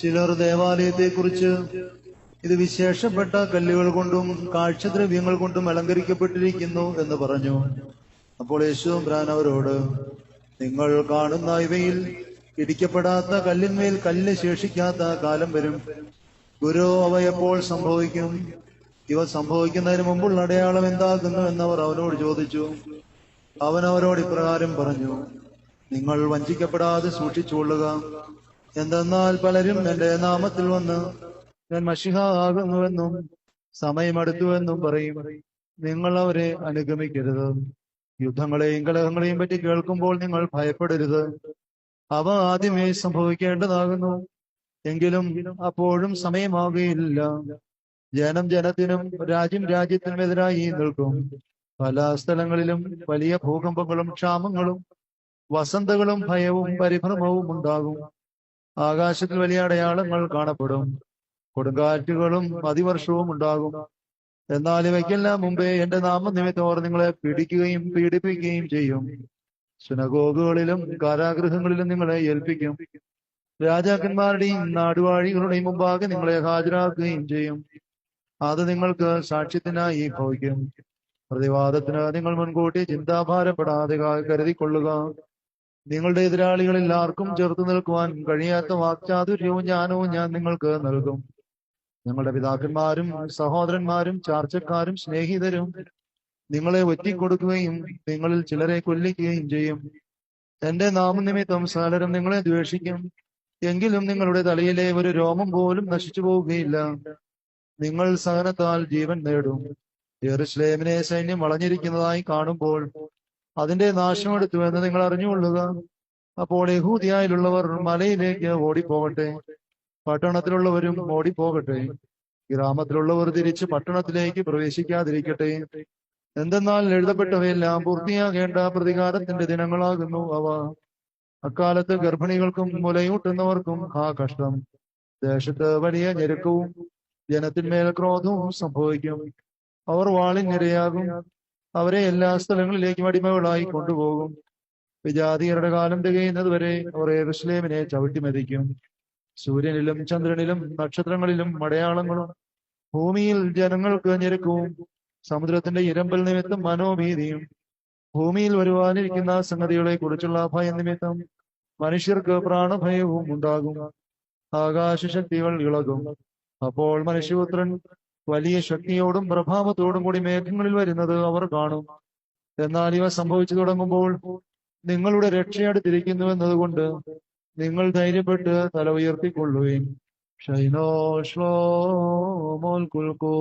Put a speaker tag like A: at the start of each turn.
A: ചിലർ ദേവാലയത്തെക്കുറിച്ച് ഇത് വിശേഷപ്പെട്ട കല്ലുകൾ കൊണ്ടും കാഴ്ചദ്രവ്യങ്ങൾ കൊണ്ടും അലങ്കരിക്കപ്പെട്ടിരിക്കുന്നു എന്ന് പറഞ്ഞു. അപ്പോൾ യേശു ബ്രാൻ അവരോട് നിങ്ങൾ കാണുന്ന ഇവയിൽ ഇടിക്കപ്പെടാത്ത കല്ലിന്മേൽ കല്ല് ശേഷിക്കാത്ത കാലം വരും. ഗുരു അവ എപ്പോൾ സംഭവിക്കും? ഇവ സംഭവിക്കുന്നതിന് മുമ്പുള്ള അടയാളം എന്താകുന്നു? എന്നവർ അവനോട് ചോദിച്ചു. അവൻ അവരോട് ഇപ്രകാരം പറഞ്ഞു നിങ്ങൾ വഞ്ചിക്കപ്പെടാതെ സൂക്ഷിച്ചുകൊള്ളുക. എന്തെന്നാൽ പലരും എന്റെ നാമത്തിൽ വന്ന് ഞാൻ മഷിഹ ആകുന്നുവെന്നും സമയമടുത്തുവെന്നും പറയും. നിങ്ങൾ അവരെ അനുഗമിക്കരുത്. യുദ്ധങ്ങളെയും കലഹങ്ങളെയും പറ്റി കേൾക്കുമ്പോൾ നിങ്ങൾ ഭയപ്പെടരുത്. അവ ആദ്യമേ സംഭവിക്കേണ്ടതാകുന്നു. എങ്കിലും അപ്പോഴും സമയമാകുകയില്ല ജനം ജനത്തിനും രാജ്യം രാജ്യത്തിനുമെതിരായി നിൽക്കും. പല സ്ഥലങ്ങളിലും വലിയ ഭൂകമ്പങ്ങളും ക്ഷാമങ്ങളും വസന്തകളും ഭയവും പരിഭ്രമവും ഉണ്ടാകും. ആകാശത്തിൽ വലിയ അടയാളങ്ങൾ കാണപ്പെടും. കൊടുങ്കാറ്റുകളും അതിവർഷവും ഉണ്ടാകും. എന്നാൽ ഇവയ്ക്കെല്ലാം മുമ്പേ എന്റെ നാമനിമിത്തം അവർ നിങ്ങളെ പിടിക്കുകയും പീഡിപ്പിക്കുകയും ചെയ്യും. സുനഗോഗുകളിലും കാരാഗൃഹങ്ങളിലും നിങ്ങളെ ഏൽപ്പിക്കും. രാജാക്കന്മാരുടെയും നാടുവാഴികളുടെയും മുമ്പാകെ നിങ്ങളെ ഹാജരാക്കുകയും ചെയ്യും. അത് നിങ്ങൾക്ക് സാക്ഷ്യത്തിനായി ഭവിക്കും. പ്രതിവാദത്തിന് നിങ്ങൾ മുൻകൂട്ടി ചിന്താഭാരപ്പെടാതെ കരുതിക്കൊള്ളുക. നിങ്ങളുടെ എതിരാളികളിൽ ആർക്കും ചെറുത്തു നിൽക്കുവാൻ കഴിയാത്ത വാക്ചാതുര്യവും ജ്ഞാനവും ഞാൻ നിങ്ങൾക്ക് നൽകും. ഞങ്ങളുടെ പിതാക്കന്മാരും സഹോദരന്മാരും ചാർച്ചക്കാരും സ്നേഹിതരും നിങ്ങളെ ഒറ്റിക്കൊടുക്കുകയും നിങ്ങളിൽ ചിലരെ കൊല്ലിക്കുകയും ചെയ്യും. എന്റെ നാമനിമിത്തം സാലരം നിങ്ങളെ ദ്വേഷിക്കും. എങ്കിലും നിങ്ങളുടെ തലയിലെ ഒരു രോമം പോലും നശിച്ചു പോവുകയില്ല. നിങ്ങൾ സഹനത്താൽ ജീവൻ നേടും. യെറുശ്ലേമിനെ സൈന്യം വളഞ്ഞിരിക്കുന്നതായി കാണുമ്പോൾ അതിന്റെ നാശമെടുത്തു എന്ന് നിങ്ങൾ അറിഞ്ഞുകൊള്ളുക. അപ്പോൾ യഹൂദിയായിലുള്ളവർ മലയിലേക്ക് ഓടിപ്പോകട്ടെ. പട്ടണത്തിലുള്ളവരും ഓടിപ്പോകട്ടെ. ഗ്രാമത്തിലുള്ളവർ തിരിച്ച് പട്ടണത്തിലേക്ക് പ്രവേശിക്കാതിരിക്കട്ടെ. എന്തെന്നാൽ എഴുതപ്പെട്ടവയെല്ലാം പൂർത്തിയാകേണ്ട പ്രതികാരത്തിന്റെ ദിനങ്ങളാകുന്നു അവ. അക്കാലത്ത് ഗർഭിണികൾക്കും മുലയൂട്ടുന്നവർക്കും ആ കഷ്ടം. ദേശത്ത് വലിയ ഞെരുക്കവും ജനത്തിന്മേൽ ക്രോധവും സംഭവിക്കും. അവർ വാളിനിരയാകും അവരെ എല്ലാ സ്ഥലങ്ങളിലേക്കും അടിമകളായി കൊണ്ടുപോകും. വിജാതീയരുടെ കാലം തികയുന്നത് വരെ അവർ എറുസ്ലേമിനെ ചവിട്ടിമതിക്കും. സൂര്യനിലും ചന്ദ്രനിലും നക്ഷത്രങ്ങളിലും അടയാളങ്ങളും ഭൂമിയിൽ ജനങ്ങൾക്ക് ഞെരുക്കവും സമുദ്രത്തിന്റെ ഇരമ്പൽ നിമിത്തം മനോഭീതിയും ഭൂമിയിൽ വരുവാനിരിക്കുന്ന സംഗതികളെ കുറിച്ചുള്ള ഭയം നിമിത്തം മനുഷ്യർക്ക് പ്രാണഭയവും ഉണ്ടാകും. ആകാശശക്തികൾ ഇളകും. അപ്പോൾ മനുഷ്യപുത്രൻ വലിയ ശക്തിയോടും പ്രഭാവത്തോടും കൂടി മേഘങ്ങളിൽ വരുന്നത് അവർ കാണും. എന്നാൽ ഇവ സംഭവിച്ചു തുടങ്ങുമ്പോൾ നിങ്ങളുടെ രക്ഷയടുത്തിരിക്കുന്നു എന്നതുകൊണ്ട് നിങ്ങൾ ധൈര്യപ്പെട്ട് തല ഉയർത്തിക്കൊള്ളുകയും ഷൈനോ ശ്ലോ മോൽ കുൽക്കോ.